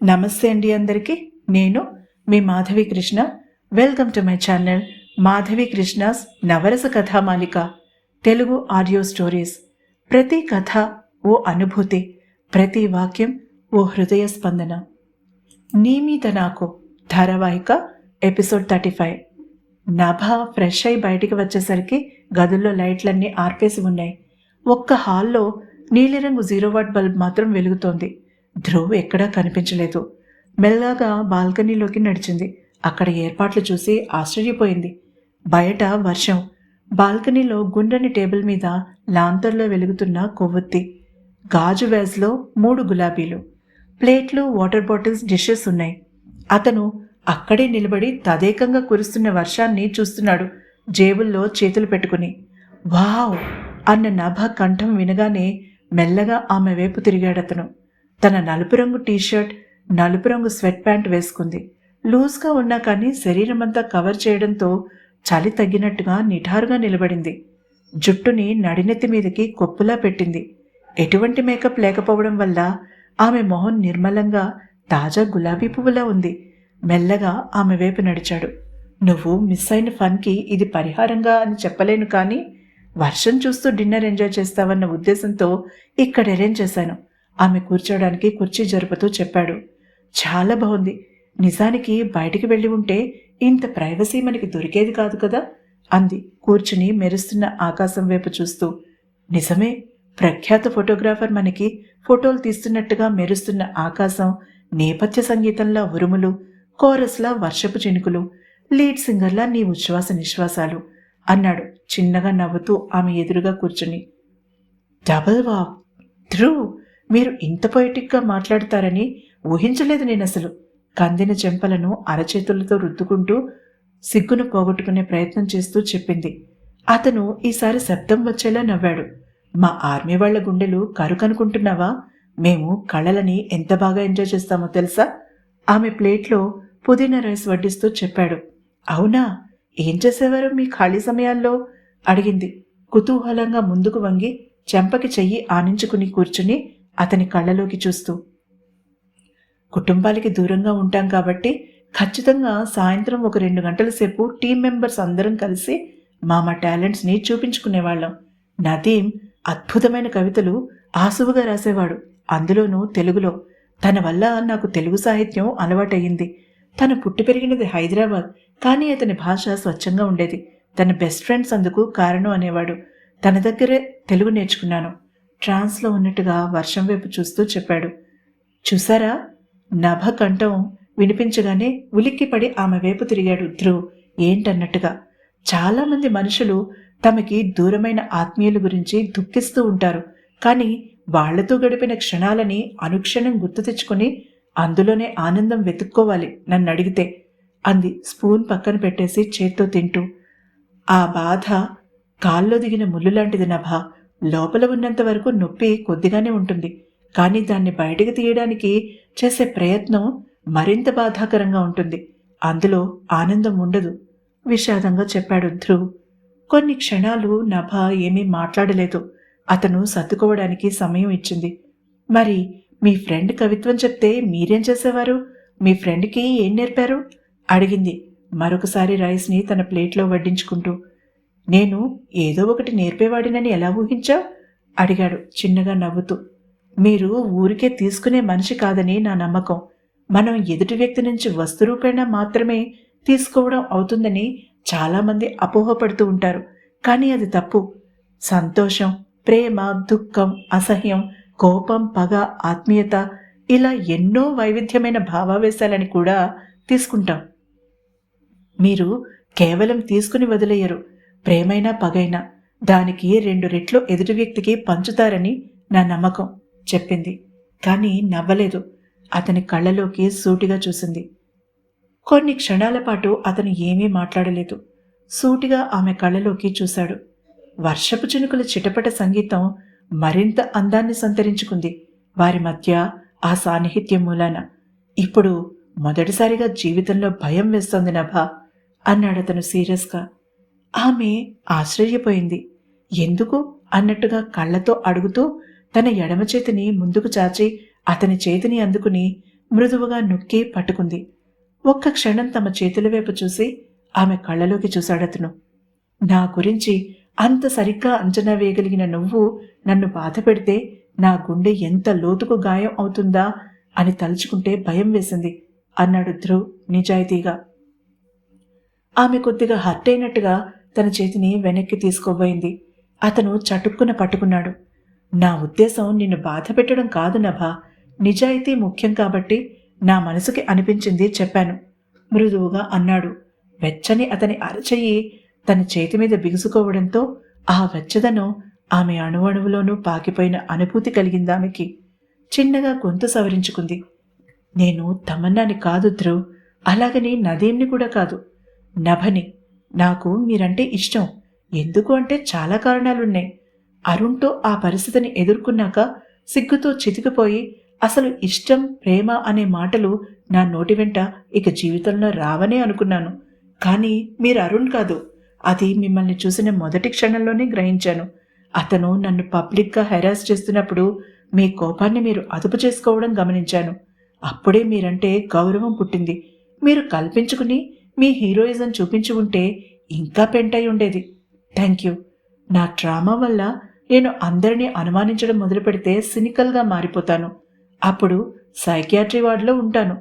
నమస్తే అండి అందరికీ. నేను మీ Madhavi Krishna. Welcome to my channel Madhavi Krishna's Navarasa Kathamalika Telugu audio stories. ప్రతి కథ ఓ అనుభూతి ప్రతి వాక్యం ఓ హృదయ స్పందన. నీ మీద నాకు ధారావాహిక episode thirty five. Nabha fresh అయి బయటికి వచ్చేసరికి గదుల్లో లైట్లన్నీ ఆర్పేసి ఉన్నాయి. ఒక్క హాల్లో నీలిరంగు జీరో వాట్ బల్బ్ మాత్రం వెలుగుతోంది. ధ్రువ్ ఎక్కడా కనిపించలేదు. మెల్లగా బాల్కనీలోకి నడిచింది. అక్కడ ఏర్పాట్లు చూసి ఆశ్చర్యపోయింది. బయట వర్షం. బాల్కనీలో గుండ్రని టేబుల్ మీద లాంతర్లో వెలుగుతున్న కొవ్వొత్తి. గాజు వేజ్లో మూడు గులాబీలు. ప్లేట్లు వాటర్ బాటిల్స్ డిషెస్ ఉన్నాయి. అతను అక్కడే నిలబడి తదేకంగా కురుస్తున్న వర్షాన్ని చూస్తున్నాడు జేబుల్లో చేతులు పెట్టుకుని. వావ్! అన్న నభ కంఠం వినగానే మెల్లగా ఆమె వైపు తిరిగాడతను. తన నలుపు రంగు టీషర్ట్ నలుపు రంగు స్వెట్ ప్యాంట్ వేసుకుంది. లూజ్గా ఉన్నా కానీ శరీరమంతా కవర్ చేయడంతో చలి తగ్గినట్టుగా నిఠారుగా నిలబడింది. జుట్టుని నడినెత్తి మీదకి కొప్పులా పెట్టింది. ఎటువంటి మేకప్ లేకపోవడం వల్ల ఆమె మొహం నిర్మలంగా తాజా గులాబీ పువ్వులా ఉంది. మెల్లగా ఆమె వైపు నడిచాడు. నువ్వు మిస్ అయిన ఫన్కి ఇది పరిహారంగా అని చెప్పలేను కానీ వర్షం చూస్తూ డిన్నర్ ఎంజాయ్ చేస్తావన్న ఉద్దేశంతో ఇక్కడ అరేంజ్ చేశాను. ఆమె కూర్చోడానికి కుర్చీ జరుపుతూ చెప్పాడు. చాలా బాగుంది నిజానికి బయటికి వెళ్ళి ఉంటే ఇంత ప్రైవసీ మనకి దొరికేది కాదు కదా? అంది కూర్చుని మెరుస్తున్న ఆకాశం వైపు చూస్తూ. నిజమే ప్రఖ్యాత ఫోటోగ్రాఫర్ మనకి ఫోటోలు తీస్తున్నట్టుగా మెరుస్తున్న ఆకాశం నేపథ్య సంగీతంలా ఉరుములు కోరస్లా వర్షపు చినుకులు లీడ్ సింగర్లా నీ ఉచ్ఛ్వాస నిశ్వాసాలు అన్నాడు చిన్నగా నవ్వుతూ ఆమె ఎదురుగా కూర్చుని. డబల్ వా ధ్రువ్ మీరు ఇంత పొయిటిక్గా మాట్లాడతారని ఊహించలేదు నేను అసలు. కందిన చెంపలను అరచేతులతో రుద్దుకుంటూ సిగ్గును పోగొట్టుకునే ప్రయత్నం చేస్తూ చెప్పింది. అతను ఈసారి శబ్దం వచ్చేలా నవ్వాడు. మా ఆర్మీ వాళ్ళ గుండెలు కరుకనుకుంటున్నావా? మేము కళలని ఎంత బాగా ఎంజాయ్ చేస్తామో తెలుసా? ఆమె ప్లేట్లో పుదీనా రైస్ వడ్డిస్తూ చెప్పాడు. అవునా? ఏం చేసేవారు మీ ఖాళీ సమయాల్లో? అడిగింది. కుతూహలంగా ముందుకు వంగి చెంపకి చెయ్యి ఆనించుకుని కూర్చుని అతని కళ్ళలోకి చూస్తూ కుటుంబాలకి దూరంగా ఉంటాం కాబట్టి ఖచ్చితంగా సాయంత్రం ఒక రెండు గంటల సేపు టీం మెంబర్స్ అందరం కలిసి మా మా టాలెంట్స్ని చూపించుకునేవాళ్ళం. నదీం అద్భుతమైన కవితలు ఆసువుగా రాసేవాడు. అందులోనూ తెలుగులో తన వల్ల నాకు తెలుగు సాహిత్యం అలవాటయ్యింది. తను పుట్టి పెరిగినది హైదరాబాద్ కానీ అతని భాష స్వచ్ఛంగా ఉండేది. తన బెస్ట్ ఫ్రెండ్స్ అందుకు కారణం అనేవాడు. తన దగ్గరే తెలుగు నేర్చుకున్నాను. ట్రాన్స్లో ఉన్నట్టుగా వర్షం వైపు చూస్తూ చెప్పాడు. చూసారా? నభ కంఠం వినిపించగానే ఉలిక్కిపడి ఆమె వైపు తిరిగాడు ధ్రువ్. ఏంటన్నట్టుగా? చాలామంది మనుషులు తమకి దూరమైన ఆత్మీయుల గురించి దుఃఖిస్తూ ఉంటారు. కానీ వాళ్ళతో గడిపిన క్షణాలని అనుక్షణం గుర్తు తెచ్చుకొని అందులోనే ఆనందం వెతుక్కోవాలి నన్ను అడిగితే అంది స్పూన్ పక్కన పెట్టేసి చేత్తో తింటూ. ఆ బాధ కాల్లో దిగిన ముళ్ళు లాంటిది నభ. లోపల ఉన్నంత వరకు నొప్పి కొద్దిగానే ఉంటుంది. కానీ దాన్ని బయటకు తీయడానికి చేసే ప్రయత్నం మరింత బాధాకరంగా ఉంటుంది. అందులో ఆనందం ఉండదు. విషాదంగా చెప్పాడు ధ్రువ్. కొన్ని క్షణాలు నభ ఏమీ మాట్లాడలేదు. అతను సర్దుకోవడానికి సమయం ఇచ్చింది. మరి మీ ఫ్రెండ్ కవిత్వం చెప్తే మీరేం చేసేవారు? మీ ఫ్రెండ్కి ఏం నేర్పారు? అడిగింది. మరొకసారి రైస్ని తన ప్లేట్లో వడ్డించుకుంటూ నేను ఏదో ఒకటి నేర్పేవాడినని ఎలా ఊహించావు అడిగాడు చిన్నగా నవ్వుతూ. మీరు ఊరికే తీసుకునే మనిషి కాదని నా నమ్మకం. మనం ఎదుటి వ్యక్తి నుంచి వస్తురూపేణ మాత్రమే తీసుకోవడం అవుతుందని చాలామంది అపోహపడుతూ ఉంటారు. కానీ అది తప్పు. సంతోషం ప్రేమ దుఃఖం అసహ్యం కోపం పగ ఆత్మీయత ఇలా ఎన్నో వైవిధ్యమైన భావావేశాలని కూడా తీసుకుంటాం. మీరు కేవలం తీసుకుని వదిలేయరు. ప్రేమైనా పగైనా దానికి రెండు రెట్లు ఎదుటి వ్యక్తికి పంచుతారని నా నమ్మకం చెప్పింది. కానీ నవ్వలేదు. అతని కళ్ళలోకి సూటిగా చూసింది. కొన్ని క్షణాల పాటు అతను ఏమీ మాట్లాడలేదు. సూటిగా ఆమె కళ్ళలోకి చూశాడు. వర్షపు చినుకుల చిటపట సంగీతం మరింత అందాన్ని సంతరించుకుంది. వారి మధ్య ఆ సాన్నిహిత్యం మూలాన ఇప్పుడు మొదటిసారిగా జీవితంలో భయం వేస్తోంది నభా అన్నాడు అతను సీరియస్గా. ఆమె ఆశ్చర్యపోయింది. ఎందుకు? అన్నట్టుగా కళ్ళతో అడుగుతూ తన ఎడమ చేతిని ముందుకు చాచి అతని చేతిని అందుకుని మృదువుగా నొక్కి పట్టుకుంది. ఒక్క క్షణం తమ చేతుల వైపు చూసి ఆమె కళ్ళలోకి చూశాడతను నా గురించి అంత సరిగ్గా అంచనా వేయగలిగిన నువ్వు నన్ను బాధ పెడితే నా గుండె ఎంత లోతుకు గాయం అవుతుందా అని తలుచుకుంటే భయం వేసింది అన్నాడు ధ్రువ్ నిజాయితీగా. ఆమె కొద్దిగా హర్ట్ అయినట్టుగా తన చేతిని వెనక్కి తీసుకోబోయింది. అతను చటుక్కున పట్టుకున్నాడు. నా ఉద్దేశం నిన్ను బాధ పెట్టడం కాదు నభా. నిజాయితీ ముఖ్యం కాబట్టి నా మనసుకి అనిపించింది చెప్పాను. మృదువుగా అన్నాడు. వెచ్చని అతని అరచెయ్యి తన చేతి మీద బిగుసుకోవడంతో ఆ వెచ్చదనం ఆమె అణువణువులోనూ పాకిపోయిన అనుభూతి కలిగింది ఆమెకి. చిన్నగా గొంతు సవరించుకుంది. నేను తమన్నాని కాదు ధ్రువ్. అలాగని నదీంని కూడా కాదు. నభని. నాకు మీరంటే ఇష్టం. ఎందుకు అంటే చాలా కారణాలున్నాయి. అరుణ్తో ఆ పరిస్థితిని ఎదుర్కొన్నాక సిగ్గుతో చితికిపోయి అసలు ఇష్టం ప్రేమ అనే మాటలు నా నోటి వెంట ఇక జీవితంలో రావనే అనుకున్నాను. కానీ మీరు అరుణ్ కాదు. అది మిమ్మల్ని చూసిన మొదటి క్షణంలోనే గ్రహించాను. అతను నన్ను పబ్లిక్గా హెరాస్ చేస్తున్నప్పుడు మీ కోపాన్ని మీరు అదుపు చేసుకోవడం గమనించాను. అప్పుడే మీరంటే గౌరవం పుట్టింది. మీరు కల్పించుకుని మీ హీరోయిజం చూపించి ఉంటే ఇంకా పెంటై ఉండేది. Thank you. నా డ్రామా వల్ల నేను అందరినీ అనుమానించడం మొదలు పెడితే సినికల్గా మారిపోతాను. అప్పుడు సైకియాట్రీ వార్డులో ఉంటాను.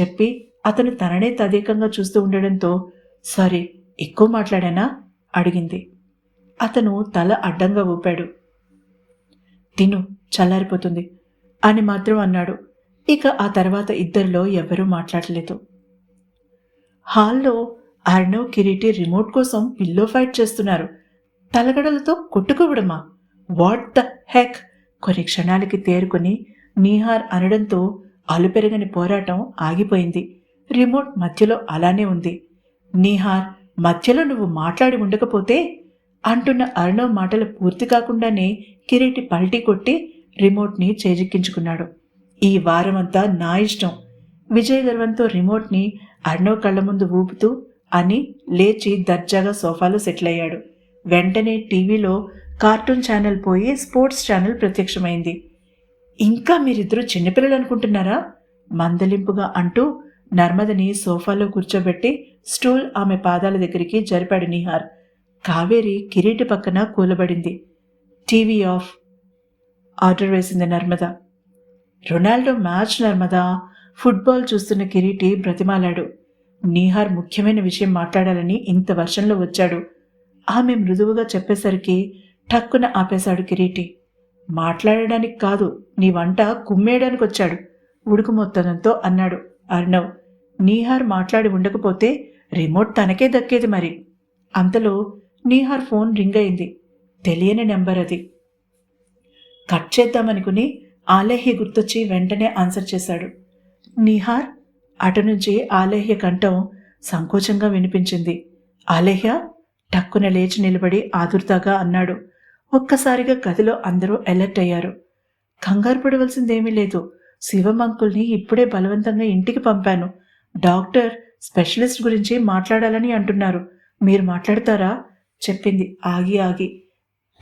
చెప్పి అతను తననే తదేకంగా చూస్తూ ఉండడంతో సారీ ఎక్కువ మాట్లాడానా? అడిగింది. అతను తల అడ్డంగా ఊపాడు. తిను చల్లారిపోతుంది. అని మాత్రం అన్నాడు. ఇక ఆ తర్వాత ఇద్దరిలో ఎవరూ మాట్లాడలేదు. హాల్లో అర్ణవ్ కిరీటి రిమోట్ కోసం పిల్లో ఫైట్ చేస్తున్నారు. తలగడలతో కొట్టుకోవడమా? What the heck? కొన్ని క్షణాలకి తేరుకుని నీహార్ అనడంతో అలుపెరగని పోరాటం ఆగిపోయింది. రిమోట్ మధ్యలో అలానే ఉంది. నీహార్ మధ్యలో నువ్వు మాట్లాడి ఉండకపోతే? అంటున్న అర్ణవ్ మాటలు పూర్తి కాకుండానే కిరీటి పల్టీ కొట్టి రిమోట్ని చేజిక్కించుకున్నాడు. ఈ వారమంతా నా ఇష్టం. విజయ్ గర్వంతో రిమోట్ని అర్ణవ్ కళ్ళ ముందు ఊపుతూ అని లేచి దర్జాగా సోఫాలో సెటిల్ అయ్యాడు వెంటనే టీవీలో కార్టూన్ ఛానల్ పోయి స్పోర్ట్స్ ఛానల్ ప్రత్యక్షమైంది. ఇంకా మీరిద్దరూ చిన్నపిల్లలు అనుకుంటున్నారా? మందలింపుగా అంటూ నర్మదని సోఫాలో కూర్చోబెట్టి స్టూల్ ఆమె పాదాల దగ్గరికి జరిపాడు నిహార్. కావేరి కిరీటి పక్కన కూలబడింది. TV off. ఆర్డర్ వేసింది Narmada. Ronaldo match Narmada football చూస్తున్న కిరీటి బ్రతిమాలాడు. నీహార్ ముఖ్యమైన విషయం మాట్లాడాలని ఇంత వర్షంలో వచ్చాడు. ఆమె మృదువుగా చెప్పేసరికి ఠక్కున ఆపేశాడు కిరీటి. మాట్లాడడానికి కాదు నీ వంట కుమ్మేయడానికి వచ్చాడు. ఉడుకుమొత్తనంతో అన్నాడు అర్ణవ్. నీహార్ మాట్లాడి ఉండకపోతే రిమోట్ తనకే దక్కేది మరి. అంతలో నీహార్ ఫోన్ రింగ్ అయింది. తెలియని నెంబర్ అది. కట్ చేద్దామనుకుని ఆలేహి గుర్తొచ్చి వెంటనే ఆన్సర్ చేశాడు. నిహార్ అటు నుంచి ఆలేహ్య కంఠం సంకోచంగా వినిపించింది. ఆలేహ్య టక్కున లేచి నిలబడి ఆదుర్దాగా అన్నాడు. ఒక్కసారిగా గదిలో అందరూ అలర్ట్ అయ్యారు. కంగారు పడవలసిందేమీ లేదు. శివం అంకుల్ని ఇప్పుడే బలవంతంగా ఇంటికి పంపాను. డాక్టర్ స్పెషలిస్ట్ గురించి మాట్లాడాలని అంటున్నారు. మీరు మాట్లాడతారా? చెప్పింది. ఆగి ఆగి.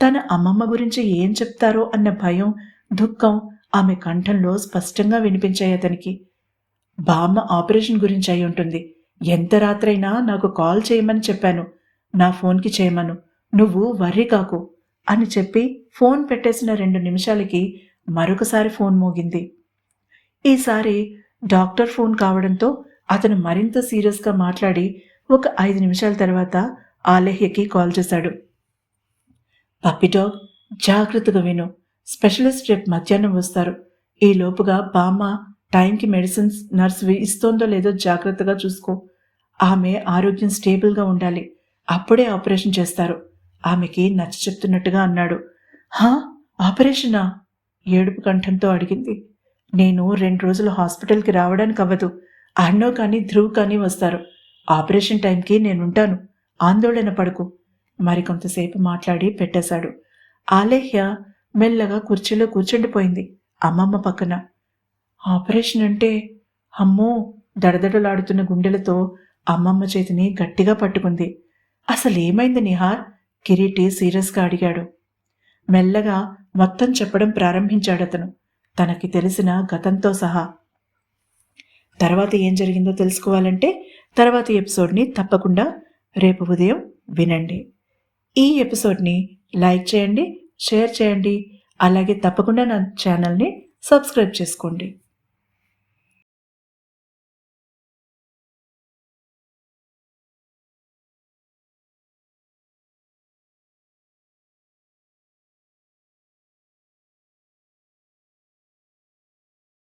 తన అమ్మమ్మ గురించి ఏం చెప్తారో అన్న భయం దుఃఖం ఆమె కంఠంలో స్పష్టంగా వినిపించాయి అతనికి. బామ్మ ఆపరేషన్ గురించి అయి ఉంటుంది. ఎంత రాత్రైనా నాకు కాల్ చేయమని చెప్పాను. నా ఫోన్కి చేయమను. నువ్వు వర్రీ కాకు అని చెప్పి ఫోన్ పెట్టేసిన రెండు నిమిషాలకి మరొకసారి ఫోన్ మోగింది. ఈసారి డాక్టర్ ఫోన్ కావడంతో అతను మరింత సీరియస్గా మాట్లాడి ఒక ఐదు నిమిషాల తర్వాత ఆలేహ్యకి కాల్ చేశాడు. పప్పి డాగ్ జాగ్రత్తగా విను. స్పెషలిస్ట్ రేపు మధ్యాహ్నం వస్తారు. ఈ లోపుగా బామ్మ టైంకి మెడిసిన్స్ నర్స్ ఇస్తోందో లేదో జాగ్రత్తగా చూసుకో. ఆమె ఆరోగ్యం స్టేబుల్గా ఉండాలి. అప్పుడే ఆపరేషన్ చేస్తారు. ఆమెకి నచ్చ చెప్తున్నట్టుగా అన్నాడు. హా? ఆపరేషనా? ఏడుపు కంఠంతో అడిగింది. నేను రెండు రోజులు హాస్పిటల్కి రావడానికి అవ్వదు. అన్నో కానీ ధ్రువ్ కానీ వస్తారు. ఆపరేషన్ టైంకి నేనుంటాను. ఆందోళన పడుకు. మరికొంతసేపు మాట్లాడి పెట్టేశాడు. ఆలేహ్య మెల్లగా కుర్చీలో కూర్చుండిపోయింది. అమ్మమ్మ పక్కన ఆపరేషన్ అంటే అమ్మో దడదడలాడుతున్న గుండెలతో అమ్మమ్మ చేతిని గట్టిగా పట్టుకుంది. అసలేమైంది నిహార్? కిరీటి సీరియస్గా అడిగాడు. మెల్లగా మొత్తం చెప్పడం ప్రారంభించాడతను. తనకి తెలిసిన గతంతో సహా. తర్వాత ఏం జరిగిందో తెలుసుకోవాలంటే తర్వాతి ఎపిసోడ్ని తప్పకుండా రేపు ఉదయం వినండి. ఈ ఎపిసోడ్ని లైక్ చేయండి షేర్ చేయండి అలాగే తప్పకుండా నా ఛానల్ని సబ్స్క్రైబ్ చేసుకోండి.